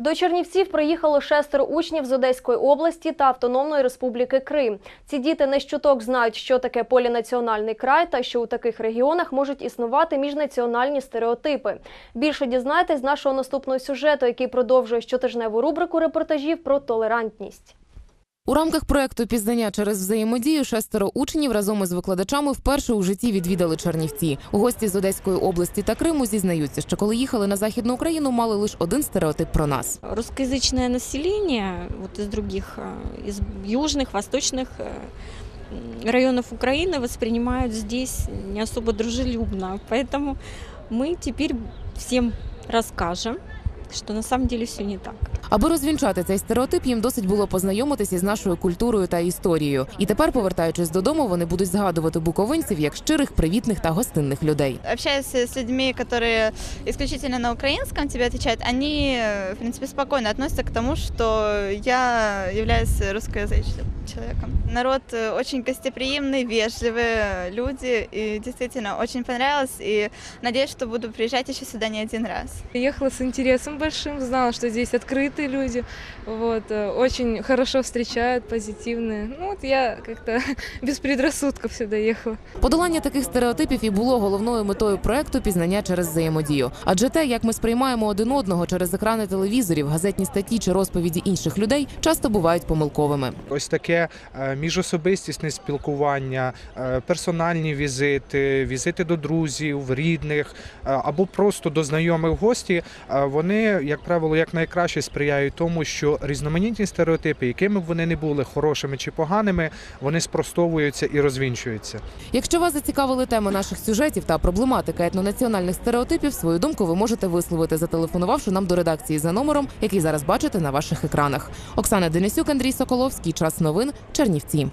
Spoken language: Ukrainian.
До Чернівців приїхало шестеро учнів з Одеської області та Автономної Республіки Крим. Ці діти не щуток знають, що таке полінаціональний край та що у таких регіонах можуть існувати міжнаціональні стереотипи. Більше дізнайтесь з нашого наступного сюжету, який продовжує щотижневу рубрику репортажів про толерантність. У рамках проекту пізнання через взаємодію шестеро учнів разом із викладачами вперше у житті відвідали Чернівці. Гості з Одеської області та Криму зізнаються, що коли їхали на західну Україну, мали лише один стереотип про нас. Русскоязычное население вот из других, э, из южных, восточных э, м, районов Украины воспринимают здесь не особо дружелюбно. Поэтому мы теперь всем расскажем, что на самом деле все не так. Аби розвінчати цей стереотип, їм досить було познайомитися з нашою культурою та історією. І тепер, повертаючись додому, вони будуть згадувати буковинців як щирих, привітних та гостинних людей. общаясь с людьми, которые исключительно на украинском тебе отвечают, они, э, в принципе, спокойно относятся к тому, что я являюсь русскоязычным человеком. Народ э, очень гостеприимный, вежливые люди, и действительно очень понравилось, и надеюсь, что буду приезжать еще сюда не один раз. Ехала с интересом большим, знала, что здесь открытые люди, вот, э, очень хорошо встречают, позитивные. Ну вот я как-то без предрассудков сюда ехала. Подолання таких стереотипів і було головною метою проекту пізнання через взаємодію. Адже те, як ми сприймаємо один одного через екрани телевізорів, газетні статті чи розповіді інших людей, часто бувають помилковими. Ось таке е, міжособистісне спілкування, е, персональні візити, візити до друзів, рідних е, або просто до знайомих гості. е, Вони, як правило, якнайкраще сприяють тому, що різноманітні стереотипи, якими б вони не були хорошими чи поганими, вони спростовуються і розвінчуються. Якщо вас зацікавили теми наших сюжетів та проблематика етнонаціональних стереотипів, свою думку ви можете висловити, зателефонувавши нам до редакції за номером, який зараз бачите на ваших екранах. Оксана Денисюк, Андрій Соколовський. Час новин. Чернівці.